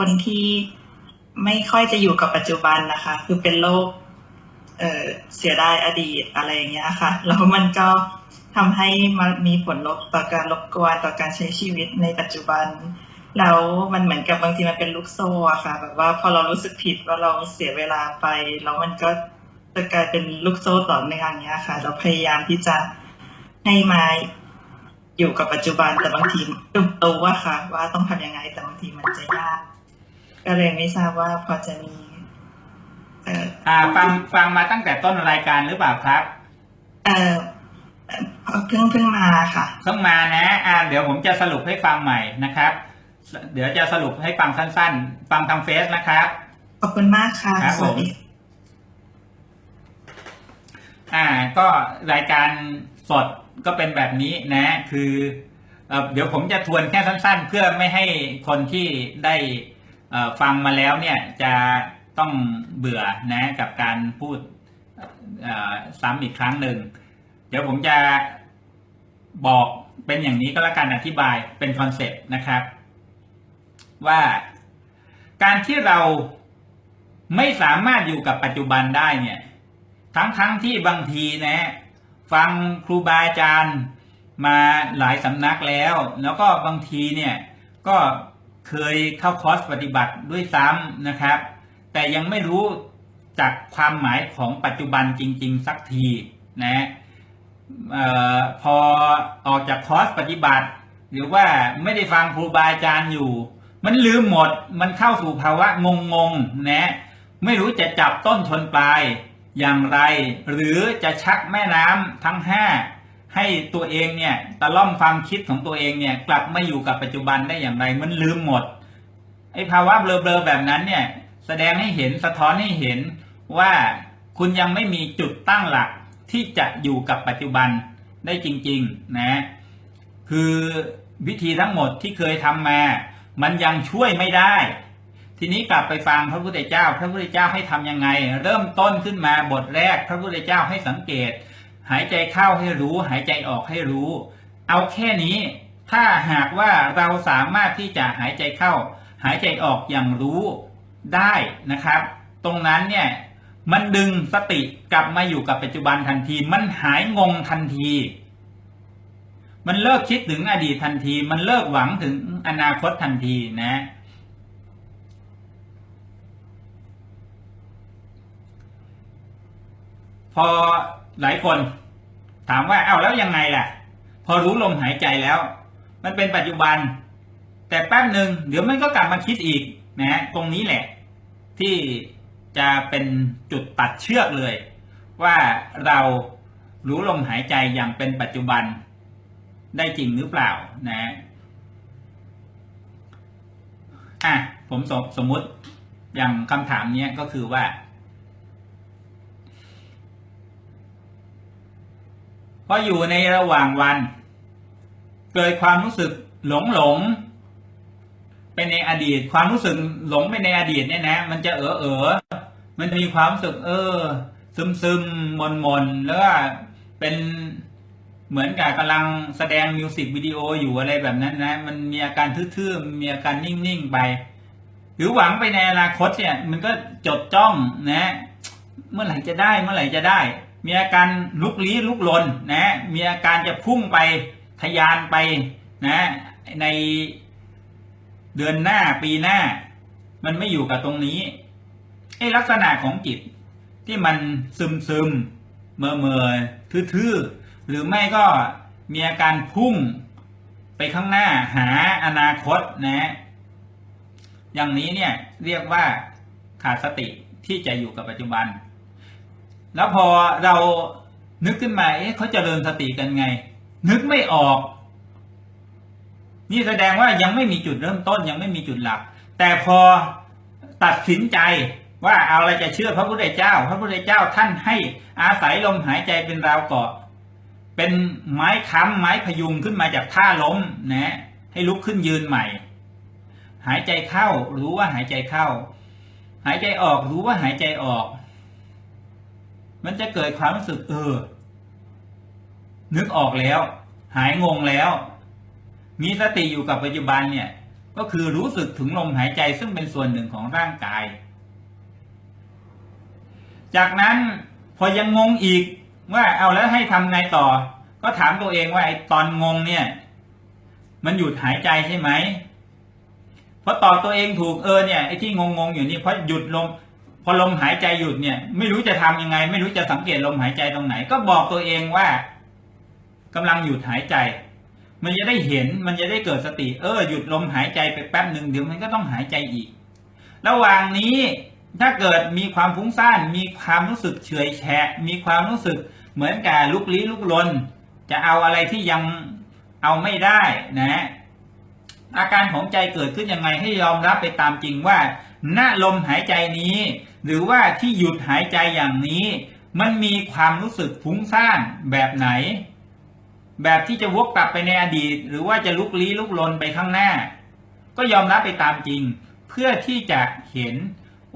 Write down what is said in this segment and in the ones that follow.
คนที่ไม่ค่อยจะอยู่กับปัจจุบันนะคะ คือเป็นโรคเเสียดายอดีตอะไรอย่างเงี้ยค่ะ แล้วมันก็ทำให้มันมีผลลบต่อการรบกวนต่อการใช้ชีวิตในปัจจุบัน แล้วมันเหมือนกับบางทีมันเป็นลูกโซ่อะค่ะ แบบว่าพอเรารู้สึกผิดว่าเราเสียเวลาไป แล้วมันก็จะกลายเป็นลูกโซ่ต่อเนื่องอย่างเงี้ยค่ะ เราพยายามที่จะให้มาอยู่กับปัจจุบันแต่บางทีตุ่มตัวว่าค่ะ ว่าต้องทำยังไงแต่บางทีมันจะยาก ก็เลยไม่ทราบว่าพอจะมีเอ่ออ่าฟังฟังมาตั้งแต่ต้นรายการหรือเปล่าครับ เอ่อเอ่อเพิ่งเพิ่งมาค่ะเพิ่งมานะ อ่า เดี๋ยวผมจะสรุปให้ฟังใหม่นะครับ เดี๋ยวจะสรุปให้ฟังสั้น ๆ ฟังทางเฟซนะครับ ขอบคุณมากค่ะครับสวัสดีผมอ่า ก็รายการสดก็เป็นแบบนี้นะ คือเอ่อเดี๋ยวผมจะทวนแค่สั้น ๆ เพื่อไม่ให้คนที่ได้เอ่อ ฟังมาแล้วเนี่ยจะต้องเบื่อนะกับการพูดซ้ำอีกครั้งหนึ่ง เดี๋ยวผมจะบอกเป็นอย่างนี้ก็แล้วกันอธิบายเป็นคอนเซปต์นะครับ ว่าการที่เราไม่สามารถอยู่กับปัจจุบันได้เนี่ย ทั้งๆทที่บางทีนะ ฟังครูบาอาจารย์มาหลายสำนักแล้ว แล้วก็บางทีเนี่ยก็ เคยเข้าคอร์สปฏิบัติด้วยซ้ำนะครับ แต่ยังไม่รู้จากความหมายของปัจจุบันจริง ๆ สักทีนะออพอออกจากคอร์สปฏิบัติ หรือว่าไม่ได้ฟังครูบาอาจารย์อยู่ มันลืมหมดมันเข้าสู่ภาวะงงๆนะไม่รู้จะจับต้นชนปลายอย่างไร หรือจะชักแม่น้ำทั้งห้า ให้ตัวเองเนี่ยตะล่อมความคิดของตัวเองเนี่ยกลับมาอยู่กับปัจจุบันได้อย่างไรมันลืมหมดไอ้ภาวะเบลอๆแบบนั้นเนี่ยแสดงให้เห็นสะท้อนให้เห็นว่าคุณยังไม่มีจุดตั้งหลักที่จะอยู่กับปัจจุบันได้จริงๆนะคือวิธีทั้งหมดที่เคยทำมา มันยังช่วยไม่ได้ ทีนี้กลับไปฟังพระพุทธเจ้า พระพุทธเจ้าให้ทำยังไง เริ่มต้นขึ้นมาบทแรก พระพุทธเจ้าให้สังเกต หายใจเข้าให้รู้ หายใจออกให้รู้ เอาแค่นี้ ถ้าหากว่าเราสามารถที่จะหายใจเข้า หายใจออกอย่างรู้ได้นะครับ ตรงนั้นเนี่ยมันดึงสติกลับมาอยู่กับปัจจุบันทันที มันหายงงทันที มันเลิกคิดถึงอดีตทันที มันเลิกหวังถึงอนาคตทันทีนะ พอหลายคน ถามว่าเอ้าแล้วยังไงล่ะ พอรู้ลมหายใจแล้ว มันเป็นปัจจุบัน แต่แป๊บหนึ่งเดี๋ยวมันก็กลับมาคิดอีกนะตรงนี้แหละ ที่จะเป็นจุดตัดเชือกเลย ว่าเรารู้ลมหายใจอย่างเป็นปัจจุบันได้จริงหรือเปล่านะอะผมสมสมมติอย่างคำถามนี้ก็คือว่า พออยู่ในระหว่างวัน เกิดความรู้สึกหลงหลงไปในอดีต ความรู้สึกหลงไปในอดีตเนี่ยนะ มันจะเออเออมันมีความรู้สึก เออ ซึมซึมมนมนแล้วก็เป็นเหมือนกับกำลังแสดงมิวสิกวิดีโออยู่อะไรแบบนั้นนะ มันมีอาการทื่อๆมีอาการนิ่งๆไป หรือหวังไปในอนาคตเนี่ย มันก็จดจ้องนะ เมื่อไหร่จะได้เมื่อไหร่จะได้ มีอาการลุกลี้ลุกลนนะมีอาการจะพุ่งไปทะยานไปนะในเดือนหน้าปีหน้า มันไม่อยู่กับตรงนี้ไอ้ลักษณะของจิตที่มันซึมซึมเมื่อเมื่อทื่อๆหรือไม่ก็มีอาการพุ่งไปข้างหน้าหาอนาคตนะ อย่างนี้เนี่ยเรียกว่าขาดสติที่จะอยู่กับปัจจุบัน แล้วพอเรานึกขึ้นมาเอ๊ะเขาจเจริญสติกันไง นึกไม่ออก นี่แสดงว่ายังไม่มีจุดเริ่มต้นยังไม่มีจุดหลัก แต่พอตัดสินใจว่าเอาอะไรจะเชื่อพระพุทธเจ้า พระพุทธเจ้าท่านให้อาศัยลมหายใจเป็นราวเกาะ เป็นไม้ค้ำไม้พยุงขึ้นมาจากท่าล้มนะให้ลุกขึ้นยืนใหม่ หายใจเข้ารู้ว่าหายใจเข้า หายใจออกรู้ว่าหายใจออก มันจะเกิดความรู้สึกเออ นึกออกแล้ว หายงงแล้ว มีสติอยู่กับปัจจุบันเนี่ย ก็คือรู้สึกถึงลมหายใจซึ่งเป็นส่วนหนึ่งของร่างกาย จากนั้นพอยังงงอีกว่าเอาแล้วให้ทำไงต่อ ก็ถามตัวเองว่าไอ้ตอนงงเนี่ย มันหยุดหายใจใช่ไหมพอตอบตัวเองถูกเออเนี่ยไอ้ที่งงงอยู่นี่เพราะหยุดลม พอลมหายใจหยุดเนี่ย ไม่รู้จะทำยังไง ไม่รู้จะสังเกตลมหายใจตรงไหน ก็บอกตัวเองว่ากำลังหยุดหายใจ มันจะได้เห็นมันจะได้เกิดสติ เออหยุดลมหายใจไปแป๊บหนึ่งเดี๋ยวมันก็ต้องหายใจอีก ระหว่างนี้ถ้าเกิดมีความฟุ้งซ่านมีความรู้สึกเฉยแฉะมีความรู้สึกเหมือนกับลุกลี้ลุกลน จะเอาอะไรที่ยังเอาไม่ได้นะอาการของใจเกิดขึ้นยังไงให้ยอมรับไปตามจริงว่า ณลมหายใจนี้ หรือว่าที่หยุดหายใจอย่างนี้ มันมีความรู้สึกฟุ้งซ่านแบบไหน แบบที่จะวกกลับไปในอดีต หรือว่าจะลุกลี้ลุกลนไปข้างหน้า ก็ยอมรับไปตามจริง เพื่อที่จะเห็น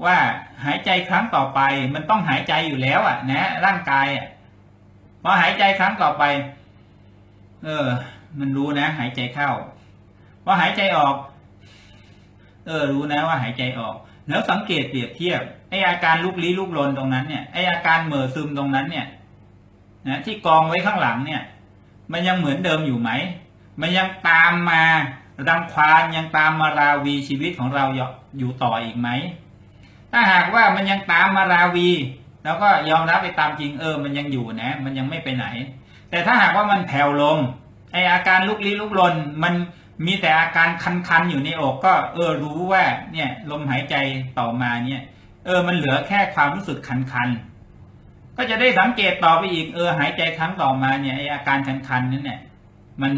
ว่าหายใจครั้งต่อไป มันต้องหายใจอยู่แล้วอะ นะ ร่างกายอะพอหายใจครั้งต่อไป เออ มันรู้นะ หายใจเข้าพอหายใจออก เออรู้นะว่าหายใจออก แล้วสังเกตเปรียบเทียบไออาการลุกลี้ลุกลนตรงนั้นเนี่ยไออาการเหม่อซึมตรงนั้นเนี่ยนะที่กองไว้ข้างหลังเนี่ย มันยังเหมือนเดิมอยู่ไหม มันยังตามมารังควานยังตามมาราวีชีวิตของเราอยู่ต่ออีกไหม ถ้าหากว่ามันยังตามมาราวี แล้วก็ยอมรับไปตามจริงเออ มันยังอยู่นะ มันยังไม่ไปไหน แต่ถ้าหากว่ามันแผ่วลงไออาการลุกลี้ลุกลนมัน มีแต่อาการคันๆอยู่ในอกก็ เออรู้ว่า เนี่ยลมหายใจต่อมาเนี่ย เออมันเหลือแค่ความรู้สึกคันๆก็จะได้สังเกตต่อไปอีกเออหายใจครั้งต่อมาเนี่ยไออาการคันๆนั้นเนี่ย มัน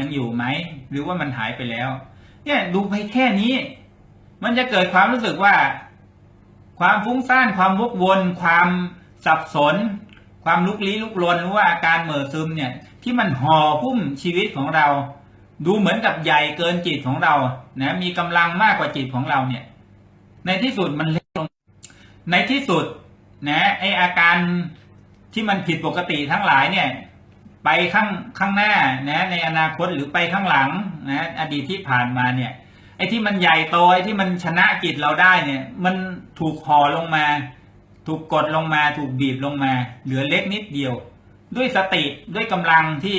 ยังอยู่ไหมหรือว่ามันหายไปแล้ว เนี่ยดูไปแค่นี้ มันจะเกิดความรู้สึกว่า ความฟุ้งซ่านความวกวน ความสับสน ความลุกลี้ลุกลนหรือว่าอาการเหม่อซึมเนี่ย ที่มันห่อหุ้มชีวิตของเรา ดูเหมือนกับใหญ่เกินจิตของเรานะมีกำลังมากกว่าจิตของเราเนี่ย ในที่สุดมันเล็กลง ในที่สุดนะไออาการที่มันผิดปกติทั้งหลายเนี่ย ไปข้างข้างหน้านะในอนาคตหรือไปข้างหลังนะอดีตที่ผ่านมาเนี่ยไอ้ที่มันใหญ่โตไอ้ที่มันชนะจิตเราได้เนี่ย มันถูกห่อลงมา ถูกกดลงมา ถูกบีบลงมา เหลือเล็กนิดเดียว ด้วยสติด้วยกำลังที่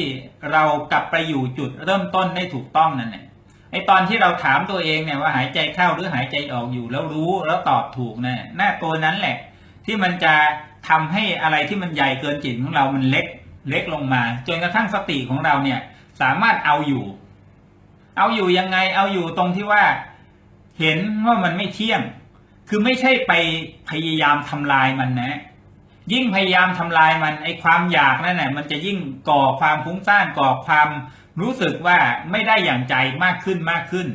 เรากลับไปอยู่จุดเริ่มต้นได้ถูกต้องนั่นแหละไอตอนที่เราถามตัวเองเนี่ยว่าหายใจเข้าหรือหายใจออกอยู่แล้วรู้แล้วตอบถูกเนี่ยหน้าตัวนั้นแหละ ที่มันจะทำให้อะไรที่มันใหญ่เกินจิตของเรามันเล็กเล็กลงมา จนกระทั่งสติของเราเนี่ยสามารถเอาอยู่ เอาอยู่ยังไงเอาอยู่ตรงที่ว่า เห็นว่ามันไม่เที่ยง คือไม่ใช่ไปพยายามทำลายมันนะ ยิ่งพยายามทำลายมันไอความอยากนั่นแหละมันจะยิ่งก่อความฟุ้งซ่านก่อความรู้สึกว่าไม่ได้อย่างใจมากขึ้นมากขึ้น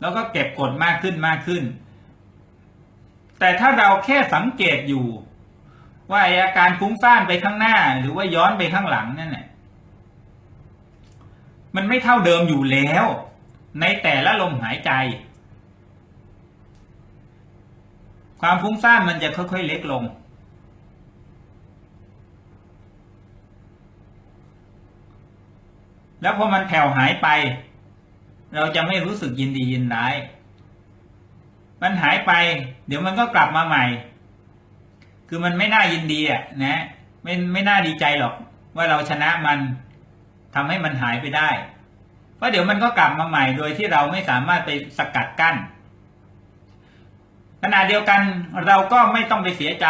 แล้วก็เก็บกดมากขึ้นมากขึ้น แต่ถ้าเราแค่สังเกตอยู่ ว่าไออาการฟุ้งซ่านไปข้างหน้า หรือว่าย้อนไปข้างหลังนั่นแหละมันไม่เท่าเดิมอยู่แล้ว ในแต่ละลมหายใจ ความฟุ้งซ่านมันจะค่อยๆเล็กลง แล้วพอมันแผ่วหายไป เราจะไม่รู้สึกยินดียินร้าย มันหายไป เดี๋ยวมันก็กลับมาใหม่ คือมันไม่น่ายินดีอะนะ ไม่ไม่น่าดีใจหรอก ว่าเราชนะมันทำให้มันหายไปได้ เพราะเดี๋ยวมันก็กลับมาใหม่โดยที่เราไม่สามารถไปสกัดกั้นขณะเดียวกันเราก็ไม่ต้องไปเสียใจ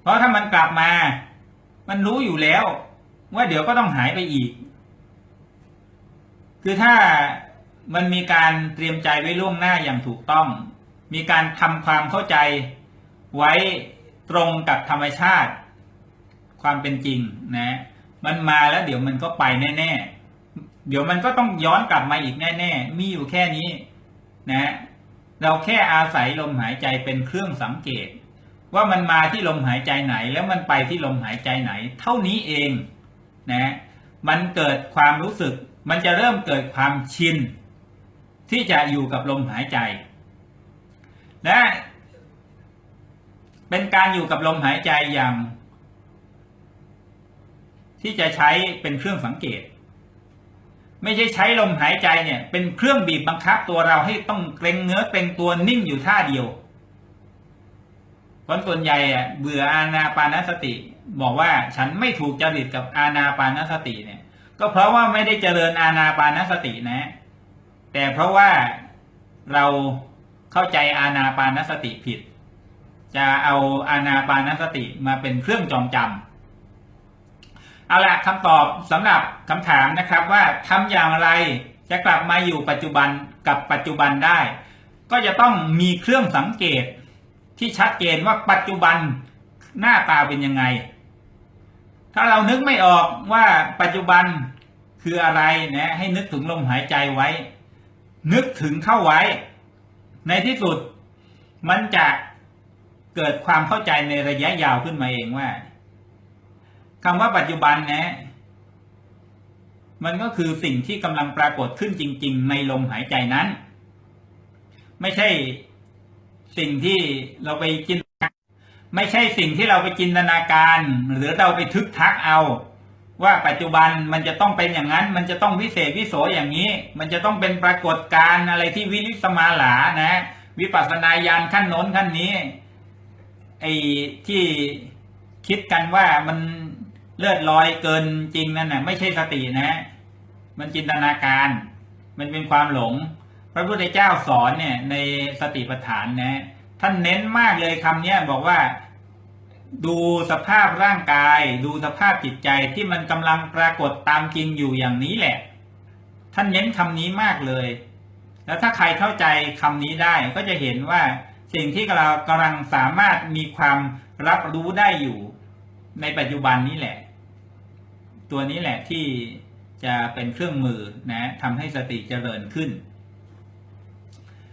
เพราะถ้ามันกลับมา มันรู้อยู่แล้ว ว่าเดี๋ยวก็ต้องหายไปอีก คือถ้ามันมีการเตรียมใจไว้ล่วงหน้าอย่างถูกต้อง มีการทำความเข้าใจไว้ตรงกับธรรมชาติ ความเป็นจริงนะ มันมาแล้วเดี๋ยวมันก็ไปแน่ๆ เดี๋ยวมันก็ต้องย้อนกลับมาอีกแน่ๆ มีอยู่แค่นี้นะ เราแค่อาศัยลมหายใจเป็นเครื่องสังเกต ว่ามันมาที่ลมหายใจไหน แล้วมันไปที่ลมหายใจไหน เท่านี้เอง นะมันเกิดความรู้สึก มันจะเริ่มเกิดความชินที่จะอยู่กับลมหายใจและเป็นการอยู่กับลมหายใจอย่าง ที่จะใช้เป็นเครื่องสังเกต ไม่ใช่ใช้ลมหายใจเนี่ยเป็นเครื่องบีบบังคับตัวเราให้ต้องเกรงเนื้อเกรงตัวนิ่งอยู่ท่าเดียวคนส่วนใหญ่อะเบื่ออานาปานสติ บอกว่าฉันไม่ถูกจริตกับอานาปานสติเนี่ย ก็เพราะว่าไม่ได้เจริญอานาปานสตินะ แต่เพราะว่าเราเข้าใจอานาปานสติผิด จะเอาอานาปานสติมาเป็นเครื่องจองจำเอาละคำตอบสำหรับคำถามนะครับว่าทำอย่างไรจะกลับมาอยู่ปัจจุบันกับปัจจุบันได้ ก็จะต้องมีเครื่องสังเกตที่ชัดเจนว่าปัจจุบันหน้าตาเป็นยังไง ถ้าเรานึกไม่ออกว่าปัจจุบันคืออะไรนะให้นึกถึงลมหายใจไว้ นึกถึงเข้าไว้ ในที่สุดมันจะเกิดความเข้าใจในระยะยาวขึ้นมาเองว่าคำว่าปัจจุบันนะ มันก็คือสิ่งที่กำลังปรากฏขึ้นจริง ๆ ในลมหายใจนั้น ไม่ใช่สิ่งที่เราไปจิน ไม่ใช่สิ่งที่เราไปจินตนาการ หรือเราไปทึกทักเอา ว่าปัจจุบันมันจะต้องเป็นอย่างนั้น มันจะต้องวิเศษวิโสอย่างนี้ มันจะต้องเป็นปรากฏการณ์อะไรที่วิริสมาหลานะ วิปัสสนาญาณขั้นโน้นขั้นนี้ไอ้ที่คิดกันว่ามันเลือดลอยเกินจริงนั่นน่ะไม่ใช่สตินะ มันจินตนาการ มันเป็นความหลง พระพุทธเจ้าสอนเนี่ยในสติปัฏฐานนะ ท่านเน้นมากเลยคำนี้บอกว่า ดูสภาพร่างกาย ดูสภาพจิตใจที่มันกำลังปรากฏตามจริงอยู่อย่างนี้แหละ ท่านเน้นคำนี้มากเลย แล้วถ้าใครเข้าใจคำนี้ได้ก็จะเห็นว่าสิ่งที่เรากำลังสามารถมีความรับรู้ได้อยู่ ในปัจจุบันนี้แหละ ตัวนี้แหละที่จะเป็นเครื่องมือนะทำให้สติเจริญขึ้น